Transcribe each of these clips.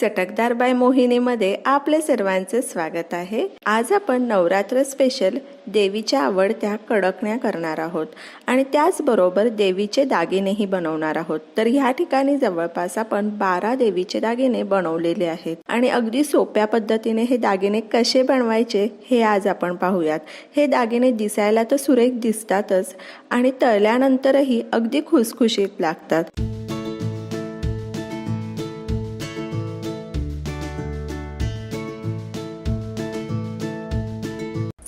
चटकदार बाय मोहिनीमध्ये आपले सर्वांचे स्वागत आहे. आज आपण नवरात्र स्पेशल देवीच्या आवडत्या कडकण्या करणार आहोत. आणि त्याचबरोबर देवीचे दागिनेही बनवणार आहोत. तर ह्या ठिकाणी जवळपास आपण बारा देवीचे दागिने बनवलेले आहेत. आणि अगदी सोप्या पद्धतीने हे दागिने कसे बनवायचे हे आज आपण पाहूयात. हे दागिने दिसायला तर सुरेख दिसतातच आणि तळल्यानंतरही अगदी खुसखुशीत लागतात.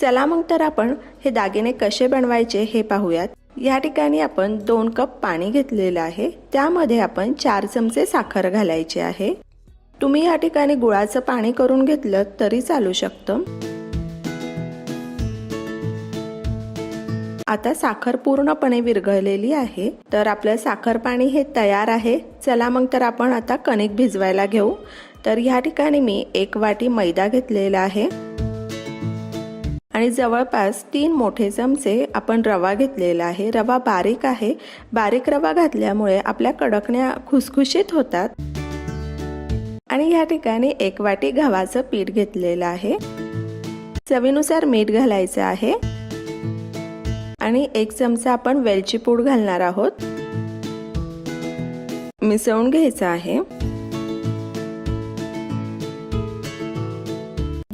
चला मग तर आपण हे दागिने कसे बनवायचे हे पाहूयात. या ठिकाणी आपण दोन कप पाणी घेतलेलं आहे. त्यामध्ये आपण चार चमचे साखर घालायचे आहे. तुम्ही या ठिकाणी गुळाचं पाणी करून घेतलं तरी चालू शकतं. आता साखर पूर्णपणे विरघळलेली आहे. तर आपलं साखर पाणी हे तयार आहे. चला मग तर आपण आता कणिक भिजवायला घेऊ. तर ह्या ठिकाणी मी एक वाटी मैदा घेतलेला आहे. आणि जवळपास तीन मोठे चमचे आपण रवा घेतलेला आहे. रवा बारीक आहे. बारीक रवा घातल्यामुळे आपल्या कडकण्या खुसखुशीत होतात. आणि या ठिकाणी एक वाटी गव्हाचं पीठ घेतलेलं आहे. चवीनुसार मीठ घालायचं आहे. आणि एक चमचा आपण वेलची पूड घालणार आहोत. मिसळून घ्यायचं आहे.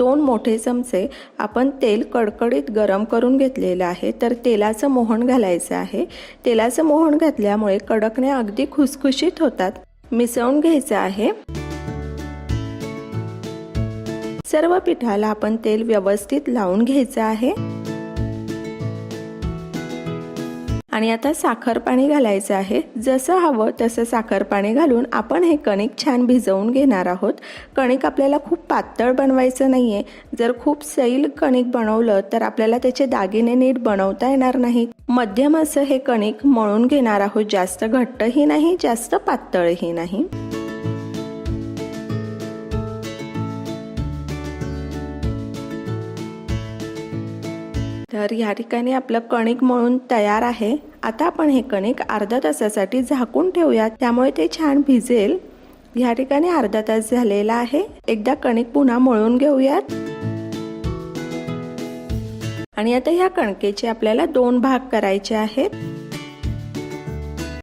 दोन मोठे चमचे आपण तेल कडकडीत गरम करून घेतलेलं आहे. तर तेलाचं मोहन घालायचं आहे. तेलाचं मोहन घातल्यामुळे कडकण्या अगदी खुसखुशीत होतात. मिसळून घ्यायचं आहे. सर्व पिठाला आपण तेल व्यवस्थित लावून घ्यायचं आहे. आणि आता साखर पाणी घालायचं आहे. जसं हवं तसं साखर पाणी घालून आपण हे कणिक छान भिजवून घेणार आहोत. कणिक आपल्याला खूप पातळ बनवायचं नाही आहे जर खूप सैल कणिक बनवलं तर आपल्याला त्याचे दागिने नीट बनवता येणार नाही मध्यम असं हे कणिक मळून घेणार आहोत. जास्त घट्टही नाही जास्त पातळही नाही. तर ह्या ठिकाणी आपलं कणिक मळून तयार आहे. आता आपण हे कणिक अर्धा तासासाठी झाकून ठेवूयात. त्यामुळे ते छान भिजेल. ह्या ठिकाणी अर्धा तास झालेला आहे. एकदा कणिक पुन्हा मळून घेऊयात. आणि आता ह्या कणकेचे आपल्याला दोन भाग करायचे आहेत.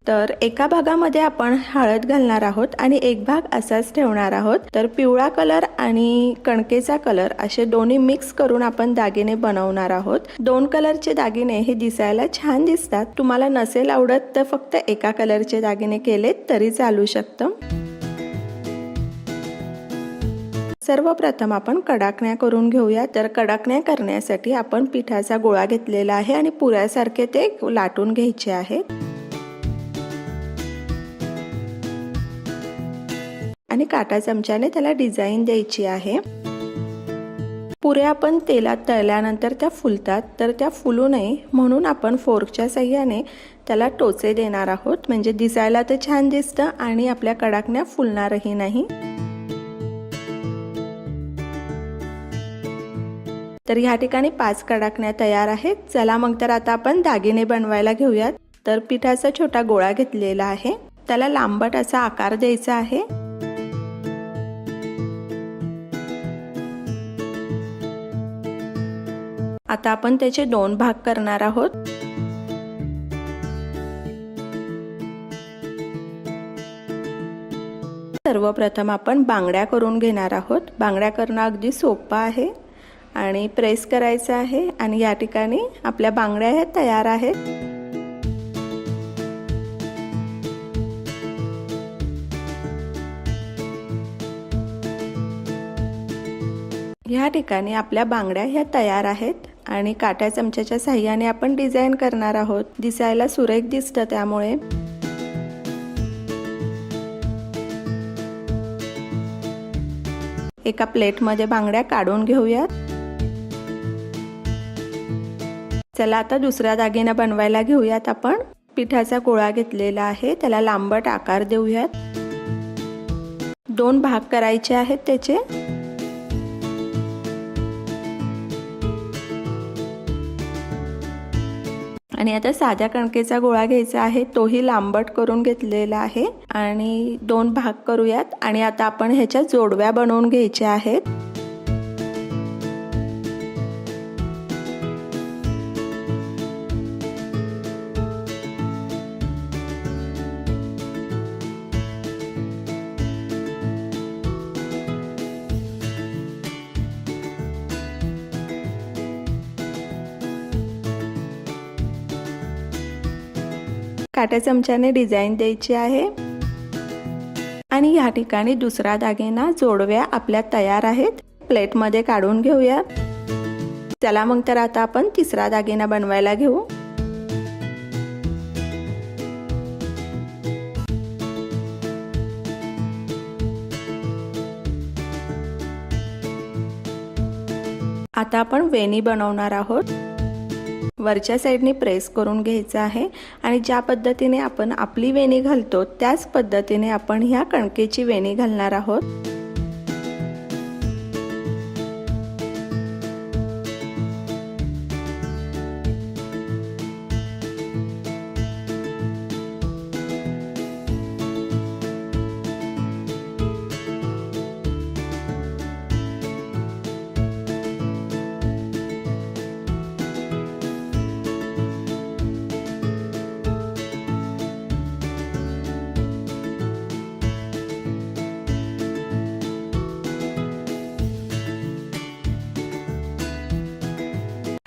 तर एका भागामध्ये आपण हळद घालणार आहोत आणि एक भाग असाच ठेवणार आहोत. तर पिवळा कलर आणि कणकेचा कलर असे दोन्ही मिक्स करून आपण दागिने बनवणार आहोत. दोन कलरचे दागिने हे दिसायला छान दिसतात. तुम्हाला नसेल आवडत तर फक्त एका कलरचे दागिने केलेत तरी चालू शकतं. सर्वप्रथम आपण कडाकण्या करून घेऊया. तर कडाकण्या करण्यासाठी आपण पिठाचा गोळा घेतलेला आहे आणि पुऱ्यासारखे ते लाटून घ्यायचे आहेत आणि काटा चमच्याने त्याला डिझाईन द्यायची आहे. पुऱ्या आपण तेलात तळल्यानंतर त्या फुलतात तर त्या फुलू नये म्हणून आपण फोर्कच्या साह्याने त्याला टोचे देणार आहोत. म्हणजे दिसायला तर छान दिसतं आणि आपल्या कडाकण्या फुलणारही नाही. तर ह्या ठिकाणी पाच कडाकण्या तयार आहेत. चला मग तर आता आपण दागिने बनवायला घेऊयात. तर पिठाचा छोटा गोळा घेतलेला आहे. त्याला लांबट असा आकार द्यायचा आहे. आता आपण त्याचे दोन भाग करणार आहोत. सर्वप्रथम आपण बांगड्या करून घेणार आहोत. बांगड्या करणं अगदी सोपं आहे आणि प्रेस करायचं आहे आणि या ठिकाणी आपल्या बांगड्या ह्या तयार आहेत. ह्या ठिकाणी आपल्या बांगड्या ह्या तयार आहेत. आणि काट्या चमच्याच्या साह्याने आपण डिझाईन करणार आहोत. दिसायला सुरेख दिसतं त्यामुळे. एका प्लेटमध्ये बांगड्या काढून घेऊयात. चला आता दुसरा दागिना बनवायला घेऊयात आपण. पिठाचा गोळा घेतलेला आहे त्याला लांबट आकार देऊयात. दोन भाग करायचे आहेत त्याचे. आणि आता साध्या कणकेचा गोळा घ्यायचा आहे तोही लांबट करून घेतलेला आहे. आणि दोन भाग करूयात. आणि आता आपण ह्याच्या जोडव्या बनवून घ्यायच्या आहेत. काट्या चमच्याने डिझाईन द्यायची आहे. आणि या ठिकाणी दुसरा दागिना जोडव्या आपल्या तयार आहेत. प्लेटमध्ये काढून घेऊया. चला मग तर आता आपण तिसरा दागिना बनवायला घेऊ. आता आपण वेणी बनवणार आहोत. वरच्या साईडने प्रेस करून घ्यायचं आहे आणि ज्या पद्धतीने आपण आपली वेणी घालतो त्याच पद्धतीने आपण ह्या कणकेची वेणी घालणार आहोत.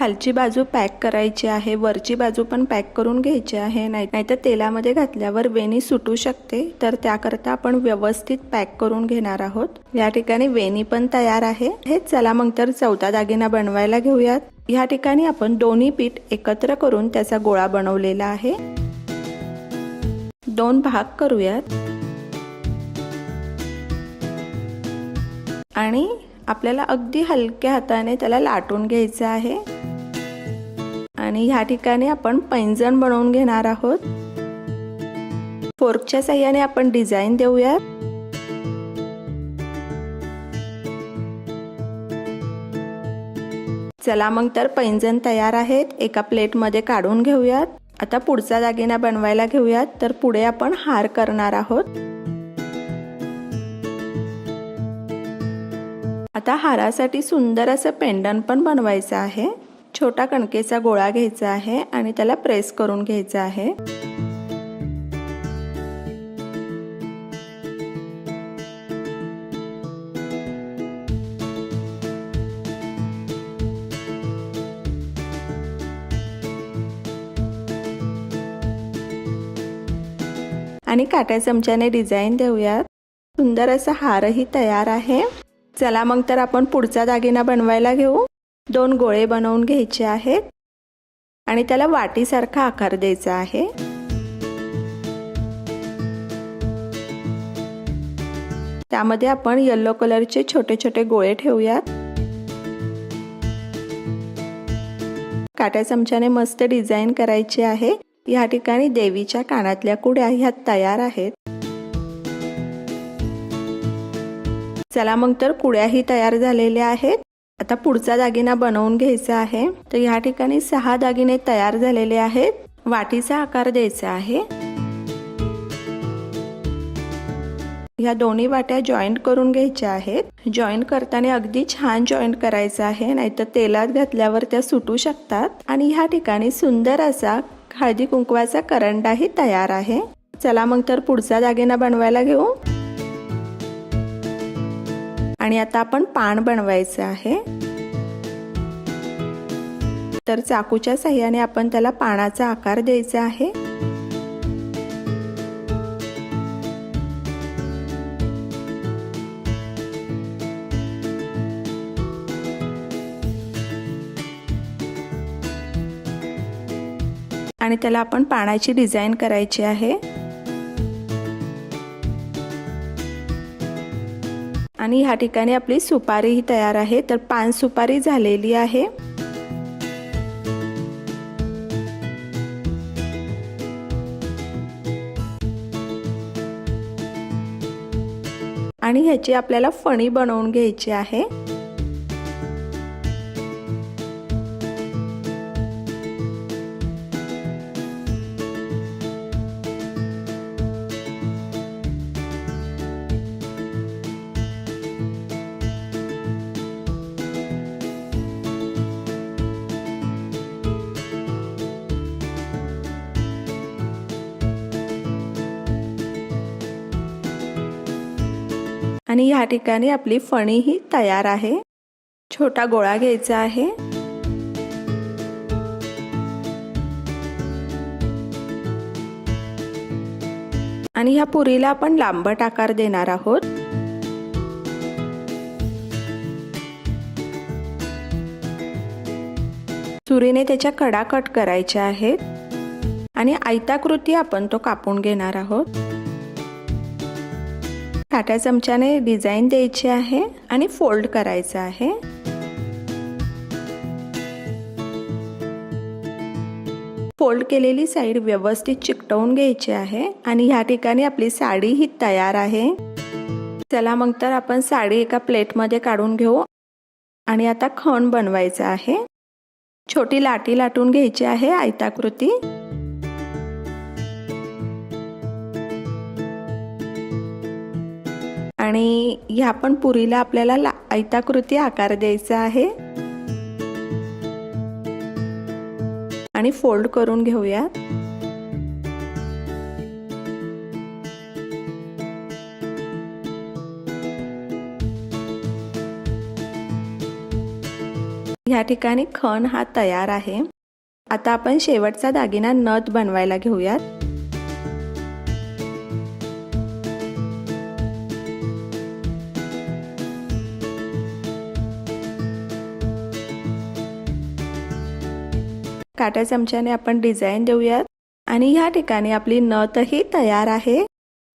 खालची बाजू पॅक करायची आहे वरची बाजू पण पॅक करून घ्यायची आहे नाही नाहीतर तेलामध्ये घातल्यावर वेणी सुटू शकते. तर त्याकरता आपण व्यवस्थित पॅक करून घेणार आहोत. या ठिकाणी वेणी पण तयार आहे. हे चला मग तर चौथा दागिना बनवायला घेऊयात. या ठिकाणी आपण दोन्ही पीठ एकत्र करून त्याचा गोळा बनवलेला आहे. दोन भाग करूयात. आणि आपल्याला अगदी हलक्या हाताने त्याला लाटून घ्यायचं आहे. आणि ह्या ठिकाणी आपण पैंजण बनवून घेणार आहोत. फोर्कच्या साह्याने आपण डिझाईन देऊयात. चला मग तर पैंजण तयार आहेत. एका प्लेटमध्ये काढून घेऊयात. आता पुढचा दागिना बनवायला घेऊयात. तर पुढे आपण हार करणार आहोत. आता हारासाठी सुंदर असं पेंडन पण बनवायचं आहे. छोटा कणकेचा गोळा घ्यायचा आहे आणि त्याला प्रेस करून घ्यायचा आहे. आणि काट्या चमच्याने डिझाईन देऊयात. सुंदर असा हारही तयार आहे. चला मग तर आपण पुढचा दागिना बनवायला घेऊ. दोन गोळे बनवून घ्यायचे आहेत आणि त्याला वाटीसारखा आकार द्यायचा आहे. त्यामध्ये आपण येल्लो कलरचे छोटे छोटे गोळे ठेवूयात. काट्या चमच्याने मस्त डिझाईन करायची आहे. या ठिकाणी देवीच्या कानातल्या कुड्या ह्या तयार आहेत. चला मग तर कुड्याही तयार झालेल्या आहेत. आता पुढचा दागिना बनवून घ्यायचा आहे. तर ह्या ठिकाणी सहा दागिने तयार झालेले आहेत. वाटीचा आकार द्यायचा आहे. ह्या दोन्ही वाट्या जॉईंट करून घ्यायच्या आहेत. जॉईंट करताना अगदी छान जॉईंट करायचं आहे. नाहीतर तेलात घातल्यावर त्या सुटू शकतात. आणि ह्या ठिकाणी सुंदर असा हळदी कुंकवाचा करंडाही तयार आहे. चला मग तर पुढचा दागिना बनवायला घेऊ. आणि आता आपण पान बनवायचं आहे. तर चाकूच्या साह्याने आपण त्याला पानाचा आकार द्यायचा आहे. आणि त्याला आपण पानाची डिझाईन करायची आहे. आणि ह्या ठिकाणी आपली सुपारीही तयार आहे. तर पान सुपारी झालेली आहे. आणि ह्याची आपल्याला फणी बनवून घ्यायची आहे. आणि ह्या ठिकाणी आपली फणी ही तयार आहे. छोटा गोळा घ्यायचा आहे. आणि ह्या पुरीला आपण लांबट आकार देणार आहोत. सुरीने त्याच्या कडा कट करायच्या आहेत. आणि आयताकृती आपण तो कापून घेणार आहोत. काटा चमच्याने डिझाईन द्यायची आहे आणि फोल्ड करायचं आहे. फोल्ड केलेली साईड व्यवस्थित चिकटवून घ्यायची आहे आणि ह्या ठिकाणी आपली साडी ही तयार आहे. चला मग तर आपण साडी एका प्लेटमध्ये काढून घेऊ आणि आता खण बनवायचं आहे. छोटी लाटी लाटून घ्यायची आहे आयताकृती. आणि ह्या पण पुरीला आपल्याला ला आयताकृती आकार द्यायचा आहे. आणि फोल्ड करून घेऊया ह्या ठिकाणी खण हा तयार आहे. आता आपण शेवटचा दागिना नथ बनवायला घेऊयात. काट्या चमच्याने आपण डिझाईन देऊयात. आणि ह्या ठिकाणी आपली नथही तयार आहे.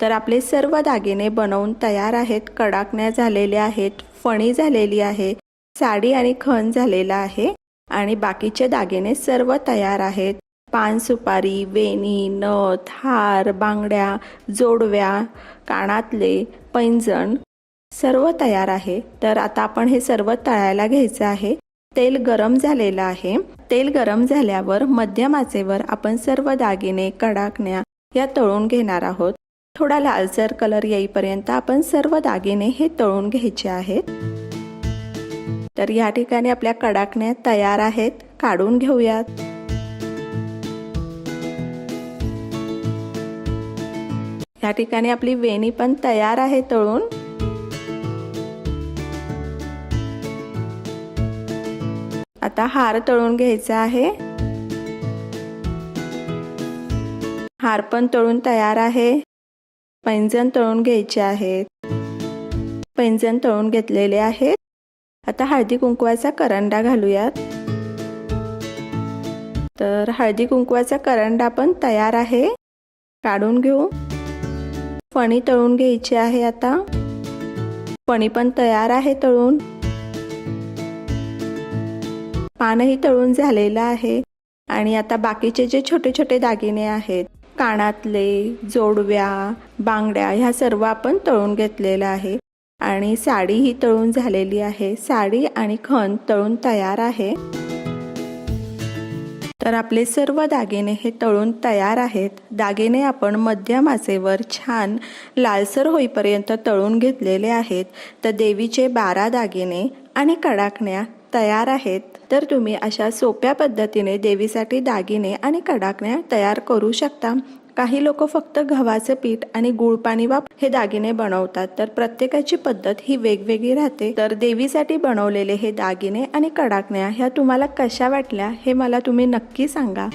तर आपले सर्व दागिने बनवून तयार आहेत. कडाकण्या झालेल्या आहेत फणी झालेली आहे साडी आणि खण झालेला आहे. आणि बाकीचे दागिने सर्व तयार आहेत. पान सुपारी वेणी नथ हार बांगड्या जोडव्या कानातले पैंजण सर्व तयार आहे. तर आता आपण हे सर्व तळायला घ्यायचं आहे. तेल गरम झालेलं आहे. तेल गरम झाल्यावर मध्यम आचेवर आपण सर्व दागिने कडाकण्या या तळून घेणार आहोत. थोडा लालसर कलर येईपर्यंत आपण सर्व दागिने हे तळून घ्यायचे आहेत. तर या ठिकाणी आपल्या कडाकण्या तयार आहेत. काढून घेऊयात. या ठिकाणी आपली वेणी पण तयार आहे तळून. आता हार तळून घ्यायचा आहे. हार पण तळून तयार आहे. पैंजण तळून घ्यायचे आहेत. पैंजण तळून घेतलेले आहेत. आता हळदी कुंकवाचा करंडा घालूयात. तर हळदी कुंकवाचा करंडा पण तयार आहे. काढून घेऊ. फणी तळून घ्यायची आहे आता. फणी पण तयार आहे तळून. पानही तळून झालेलं आहे. आणि आता बाकीचे जे छोटे छोटे दागिने आहेत कानातले जोडव्या बांगड्या ह्या सर्व आपण तळून घेतलेलं आहे. आणि साडी ही तळून झालेली आहे. साडी आणि खण तळून तयार आहे. तर आपले सर्व दागिने हे तळून तयार आहेत. दागिने आपण मध्यम आचेवर छान लालसर होईपर्यंत तळून घेतलेले आहेत. तर देवीचे बारा दागिने आणि कडाकण्या तयार आहेत. तर तुम्ही अशा सोप्या पद्धतीने देवीसाठी दागिने आणि कडाकण्या तयार करू शकता. काही लोक फक्त गव्हाचं पीठ आणि गुळ पाणी वाप हे दागिने बनवतात तर प्रत्येकाची पद्धत ही वेगवेगळी राहते. तर देवीसाठी बनवलेले हे दागिने आणि कडाकण्या ह्या तुम्हाला कशा वाटल्या हे मला तुम्ही नक्की सांगा.